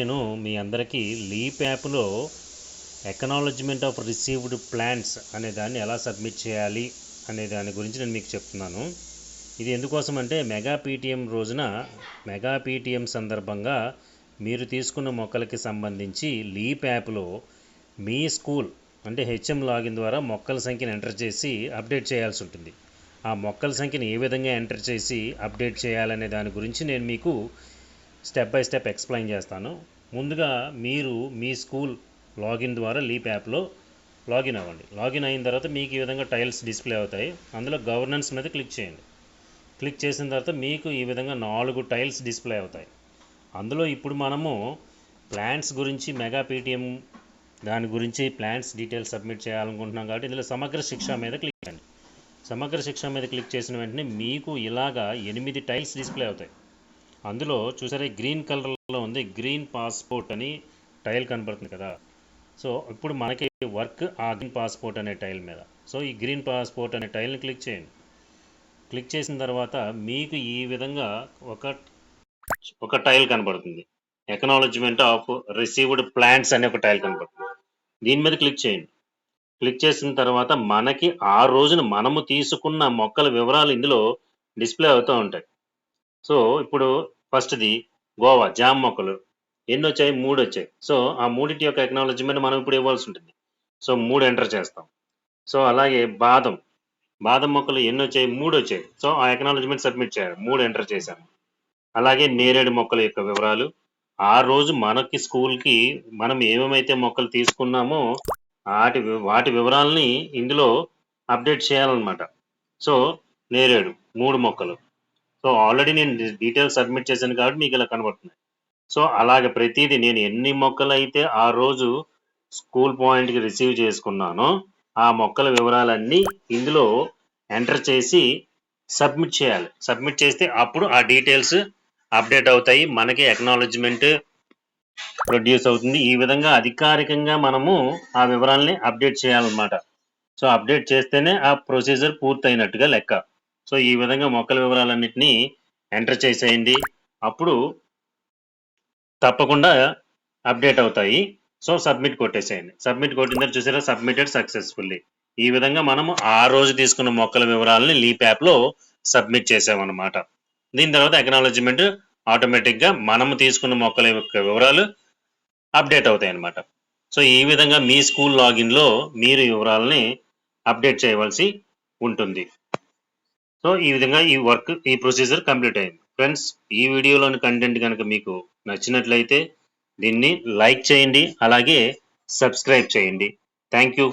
నేను మీ అందరికీ లీప్ యాప్లో ఎకనాలజ్మెంట్ ఆఫ్ రిసీవ్డ్ ప్లాన్స్ అనే దాన్ని ఎలా సబ్మిట్ చేయాలి అనే దాని గురించి నేను మీకు చెప్తున్నాను. ఇది ఎందుకోసం అంటే మెగా పీటీఎం రోజున మెగా పీటీఎం సందర్భంగా మీరు తీసుకున్న మొక్కలకి సంబంధించి లీప్ యాప్లో మీ స్కూల్ అంటే హెచ్ఎం లాగిన్ ద్వారా మొక్కల సంఖ్యను ఎంటర్ చేసి అప్డేట్ చేయాల్సి ఉంటుంది. ఆ మొక్కల సంఖ్యను ఏ విధంగా ఎంటర్ చేసి అప్డేట్ చేయాలనే దాని గురించి నేను మీకు స్టెప్ బై స్టెప్ ఎక్స్ప్లెయిన్ చేస్తాను. ముందుగా మీరు మీ స్కూల్ లాగిన్ ద్వారా లీప్ యాప్లో లాగిన్ అవ్వండి. లాగిన్ అయిన తర్వాత మీకు ఈ విధంగా టైల్స్ డిస్ప్లే అవుతాయి. అందులో గవర్నెన్స్ మీద క్లిక్ చేయండి. క్లిక్ చేసిన తర్వాత మీకు ఈ విధంగా నాలుగు టైల్స్ డిస్ప్లే అవుతాయి. అందులో ఇప్పుడు మనము ప్లాన్స్ గురించి మెగా పీటీఎం దాని గురించి ప్లాన్స్ డీటెయిల్స్ సబ్మిట్ చేయాలనుకుంటున్నాం కాబట్టి ఇందులో సమగ్ర శిక్ష మీద క్లిక్ చేయండి. సమగ్ర శిక్ష మీద క్లిక్ చేసిన వెంటనే మీకు ఇలాగా ఎనిమిది టైల్స్ డిస్ప్లే అవుతాయి. అందులో చూసారా గ్రీన్ కలర్లో ఉంది గ్రీన్ పాస్పోర్ట్ అని టైల్ కనబడుతుంది కదా. సో ఇప్పుడు మనకి వర్క్ ఆ గ్రీన్ పాస్పోర్ట్ అనే టైల్ మీద. సో ఈ గ్రీన్ పాస్పోర్ట్ అనే టైల్ని క్లిక్ చేయండి. క్లిక్ చేసిన తర్వాత మీకు ఈ విధంగా ఒక ఒక టైల్ కనబడుతుంది. ఎకనాలజ్మెంట్ ఆఫ్ రిసీవ్డ్ ప్లాంట్స్ అనే ఒక టైల్ కనబడుతుంది. దీని మీద క్లిక్ చేయండి. క్లిక్ చేసిన తర్వాత మనకి ఆ రోజున మనము తీసుకున్న మొక్కల వివరాలు ఇందులో డిస్ప్లే అవుతూ ఉంటాయి. సో ఇప్పుడు ఫస్ట్ది గోవా జామ్ మొక్కలు. ఎన్ని వచ్చాయి మూడు వచ్చాయి సో ఆ మూడింటి యొక్క ఎక్నాలజీమెంట్ మనం ఇప్పుడు ఇవ్వాల్సి ఉంటుంది. సో మూడు ఎంటర్ చేస్తాం. సో అలాగే బాదం. బాదం మొక్కలు ఎన్ని వచ్చాయి మూడు వచ్చాయి సో ఆ ఎకనాలజీమెంట్ సబ్మిట్ చేయాలి. మూడు ఎంటర్ చేశాము. అలాగే నేరేడు మొక్కల యొక్క వివరాలు. ఆ రోజు మనకి స్కూల్కి మనం ఏమేమైతే మొక్కలు తీసుకున్నామో వాటి వాటి వివరాలని ఇందులో అప్డేట్ చేయాలన్నమాట. సో నేరేడు మూడు మొక్కలు. సో ఆల్రెడీ నేను డీటెయిల్స్ సబ్మిట్ చేశాను కాబట్టి మీకు ఇలా కనబడుతుంది సో అలాగే ప్రతిదీ నేను ఎన్ని మొక్కలు అయితే ఆ రోజు స్కూల్ పాయింట్కి రిసీవ్ చేసుకున్నానో ఆ మొక్కల వివరాలన్నీ ఇందులో ఎంటర్ చేసి సబ్మిట్ చేయాలి. సబ్మిట్ చేస్తే అప్పుడు ఆ డీటెయిల్స్ అప్డేట్ అవుతాయి. మనకి ఎక్నాలజ్మెంట్ ప్రొడ్యూస్ అవుతుంది. ఈ విధంగా అధికారికంగా మనము ఆ వివరాలని అప్డేట్ చేయాలన్నమాట. సో అప్డేట్ చేస్తేనే ఆ ప్రొసీజర్ పూర్తయినట్టుగా లెక్క. సో ఈ విధంగా మొక్కల వివరాలన్నింటినీ ఎంటర్ చేసేయండి. అప్పుడు తప్పకుండా అప్డేట్ అవుతాయి. So submit కొట్టేసేయండి. సబ్మిట్ కొట్టిన తర్వాత చూసారా సబ్మిటెడ్ సక్సెస్ఫుల్లీ. ఈ విధంగా మనము ఆ రోజు తీసుకున్న మొక్కల వివరాలని లీప్ యాప్లో సబ్మిట్ చేసామన్నమాట. దీని తర్వాత ఎకనాలజీమెంట్ ఆటోమేటిక్గా మనము తీసుకున్న మొక్కల యొక్క వివరాలు అప్డేట్ అవుతాయి అన్నమాట సో ఈ విధంగా మీ స్కూల్ లాగిన్లో మీరు వివరాలని అప్డేట్ చేయవలసి ఉంటుంది. సో ఈ విధంగా ఈ వర్క్ ఈ ప్రొసీజర్ కంప్లీట్ అయింది. ఫ్రెండ్స్ ఈ వీడియోలోని కంటెంట్ కనుక మీకు నచ్చినట్లయితే దీన్ని లైక్ చేయండి అలాగే సబ్స్క్రైబ్ చేయండి. Thank you